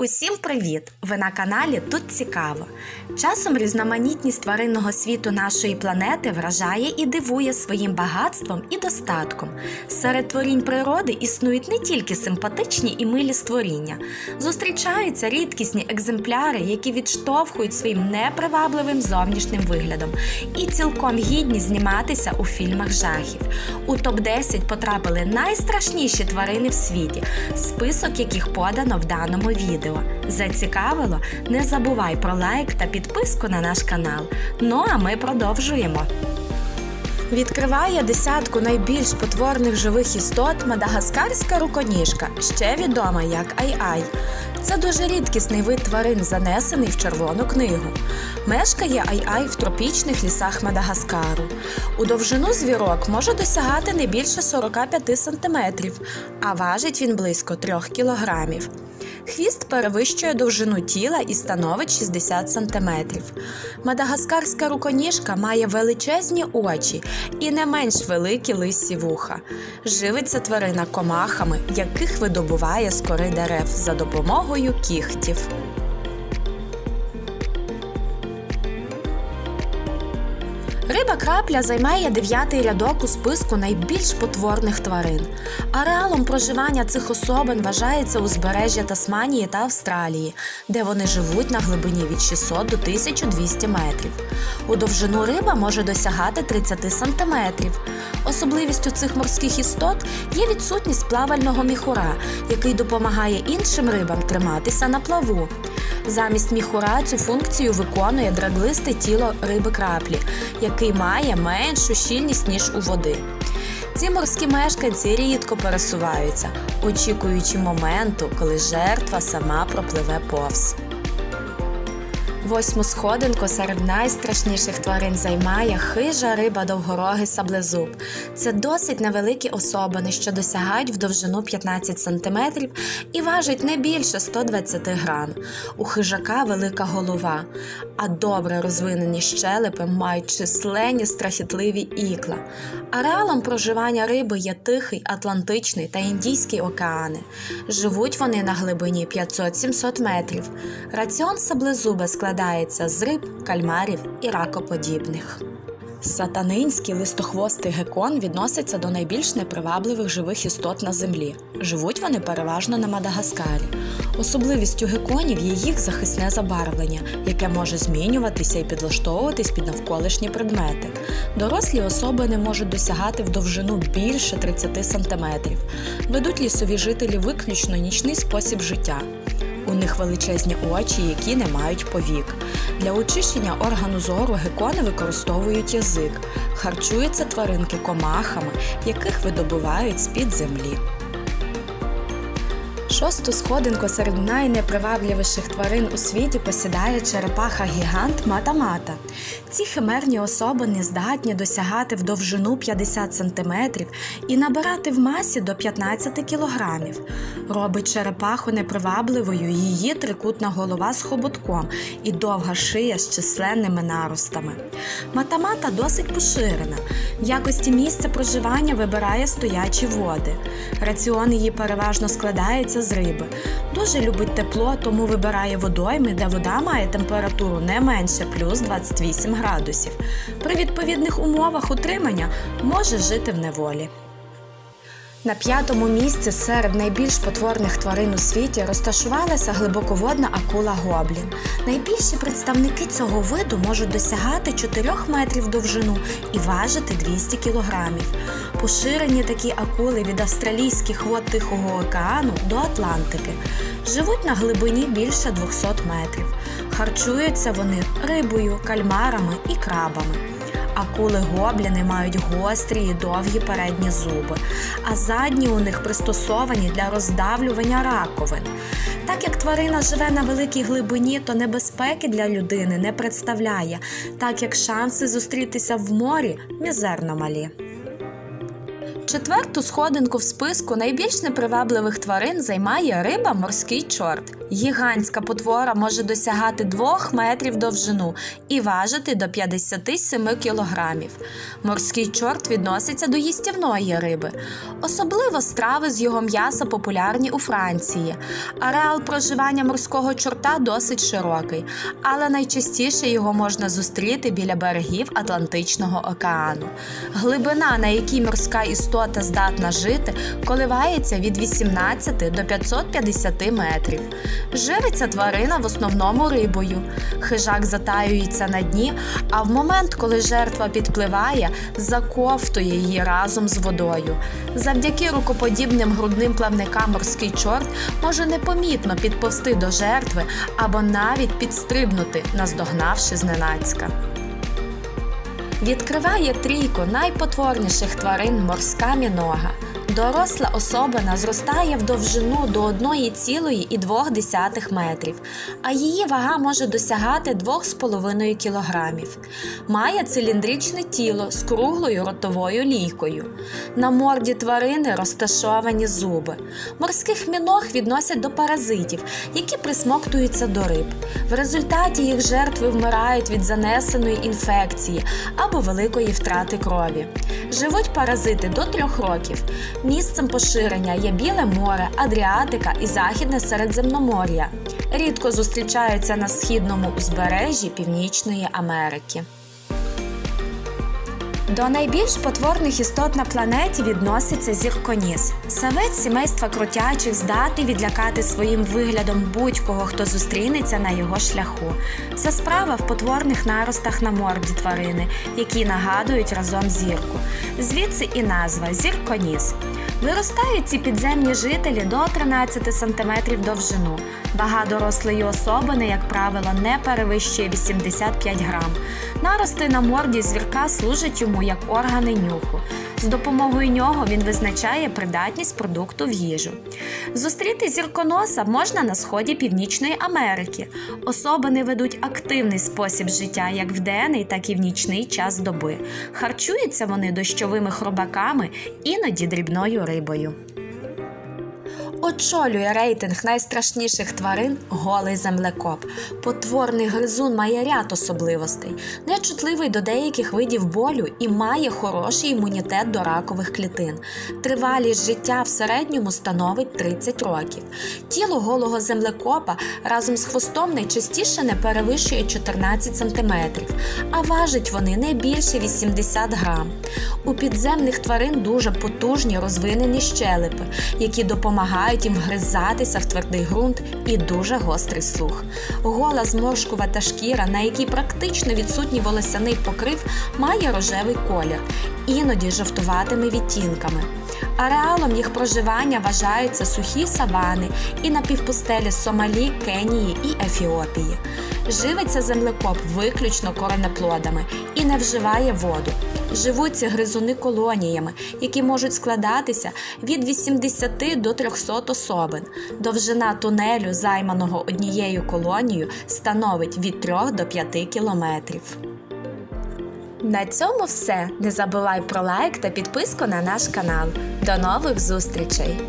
Усім привіт! Ви на каналі Тут Цікаво. Часом різноманітність тваринного світу нашої планети вражає і дивує своїм багатством і достатком. Серед творінь природи існують не тільки симпатичні і милі створіння, зустрічаються рідкісні екземпляри, які відштовхують своїм непривабливим зовнішнім виглядом і цілком гідні зніматися у фільмах жахів. У топ-10 потрапили найстрашніші тварини в світі, список яких подано в даному відео. Зацікавило? Не забувай про лайк та підписку на наш канал. Ну а ми продовжуємо. Відкриває десятку найбільш потворних живих істот мадагаскарська руконіжка, ще відома як Ай-Ай. Це дуже рідкісний вид тварин, занесений в Червону книгу. Мешкає Ай-Ай в тропічних лісах Мадагаскару. У довжину звірок може досягати не більше 45 см, а важить він близько 3 кілограмів. Хвіст перевищує довжину тіла і становить 60 см. Мадагаскарська руконіжка має величезні очі і не менш великі лисі вуха. Живиться тварина комахами, яких видобуває з кори дерев за допомогою кігтів. Риба крапля займає дев'ятий рядок у списку найбільш потворних тварин. Ареалом проживання цих особин вважається узбережжя Тасманії та Австралії, де вони живуть на глибині від 600 до 1200 метрів. У довжину риба може досягати 30 сантиметрів. Особливістю цих морських істот є відсутність плавального міхура, який допомагає іншим рибам триматися на плаву. Замість міхура цю функцію виконує драглисте тіло риби краплі, який має меншу щільність ніж у води. Ці морські мешканці рідко пересуваються, очікуючи моменту, коли жертва сама пропливе повз. Восьму сходинку серед найстрашніших тварин займає хижа риба довгорогий саблезуб. Це досить невеликі особини, що досягають в довжину 15 см і важать не більше 120 грам. У хижака велика голова, а добре розвинені щелепи мають численні страхітливі ікла. Ареалом проживання риби є Тихий, Атлантичний та Індійський океани. Живуть вони на глибині 500-700 метрів. Раціон саблезуба складається з риб, кальмарів і ракоподібних. Сатанинський листохвостий гекон відноситься до найбільш непривабливих живих істот на землі. Живуть вони переважно на Мадагаскарі. Особливістю геконів є їх захисне забарвлення, яке може змінюватися і підлаштовуватись під навколишні предмети. Дорослі особи не можуть досягати в довжину більше 30 см. Ведуть лісові жителі виключно нічний спосіб життя. У них величезні очі, які не мають повік. Для очищення органу зору гекони використовують язик. Харчуються тваринки комахами, яких видобувають з-під землі. Шосту сходинку серед найнепривабливіших тварин у світі посідає черепаха гігант Мата-Мата. Ці химерні особини здатні досягати в довжину 50 см і набирати в масі до 15 кг. Робить черепаху непривабливою її трикутна голова з хоботком і довга шия з численними наростами. Матамата досить поширена. В якості місця проживання вибирає стоячі води. Раціон її переважно складається з риби. Дуже любить тепло, тому вибирає водойми, де вода має температуру не менше плюс 28 градусів. При відповідних умовах утримання може жити в неволі. На п'ятому місці серед найбільш потворних тварин у світі розташувалася глибоководна акула гоблін. Найбільші представники цього виду можуть досягати 4 метрів довжину і важити 200 кілограмів. Поширені такі акули від австралійських вод Тихого океану до Атлантики. Живуть на глибині більше 200 метрів. Харчуються вони рибою, кальмарами і крабами. Акули гобліни мають гострі і довгі передні зуби, а задні у них пристосовані для роздавлювання раковин. Так як тварина живе на великій глибині, то небезпеки для людини не представляє, так як шанси зустрітися в морі мізерно малі. Четверту сходинку в списку найбільш непривабливих тварин займає риба морський чорт. Гігантська потвора може досягати 2 метрів довжину і важити до 57 кілограмів. Морський чорт відноситься до їстівної риби. Особливо страви з його м'яса популярні у Франції. Ареал проживання морського чорта досить широкий, але найчастіше його можна зустріти біля берегів Атлантичного океану. Глибина, на якій морська істота здатна жити, коливається від 18 до 550 метрів. Живиться тварина в основному рибою. Хижак затаюється на дні, а в момент, коли жертва підпливає, заковтує її разом з водою. Завдяки рукоподібним грудним плавникам морський чорт може непомітно підповсти до жертви або навіть підстрибнути, наздогнавши зненацька. Відкриває трійку найпотворніших тварин морська мінога. Доросла особина зростає в довжину до 1,2 метрів, а її вага може досягати 2,5 кілограмів. Має циліндричне тіло з круглою ротовою лійкою. На морді тварини розташовані зуби. Морських міног відносять до паразитів, які присмоктуються до риб. В результаті їх жертви вмирають від занесеної інфекції або великої втрати крові. Живуть паразити до трьох років. Місцем поширення є Біле море, Адріатика і Західне Середземномор'я. Рідко зустрічаються на східному узбережжі Північної Америки. До найбільш потворних істот на планеті відноситься зірконіс. Самець сімейства кротячих здатний відлякати своїм виглядом будь-кого, хто зустрінеться на його шляху. Це справа в потворних наростах на морді тварини, які нагадують разом зірку. Звідси і назва зірконіс. Виростають ці підземні жителі до 13 см довжину. Вага дорослої особини, як правило, не перевищує 85 грам. Нарости на морді звірка служать йому як органи нюху. З допомогою нього він визначає придатність продукту в їжу. Зустріти зірконоса можна на сході Північної Америки. Особини ведуть активний спосіб життя як в денний, так і в нічний час доби. Харчуються вони дощовими хробаками, іноді дрібною рибою. Очолює рейтинг найстрашніших тварин голий землекоп. Потворний гризун має ряд особливостей, нечутливий до деяких видів болю і має хороший імунітет до ракових клітин. Тривалість життя в середньому становить 30 років. Тіло голого землекопа разом з хвостом найчастіше не перевищує 14 см, а важать вони не більше 80 грам. У підземних тварин дуже потужні розвинені щелепи, які допомагають їм вгризатися в твердий ґрунт і дуже гострий слух. Гола зморшкувата шкіра, на якій практично відсутній волосяний покрив, має рожевий колір, іноді жовтуватими відтінками. Ареалом їх проживання вважаються сухі савани і напівпустелі Сомалі, Кенії і Ефіопії. Живиться землекоп виключно коренеплодами і не вживає воду. Живуть ці гризуни колоніями, які можуть складатися від 80 до 300 особин. Довжина тунелю, займаного однією колонією, становить від 3 до 5 кілометрів. На цьому все. Не забувай про лайк та підписку на наш канал. До нових зустрічей!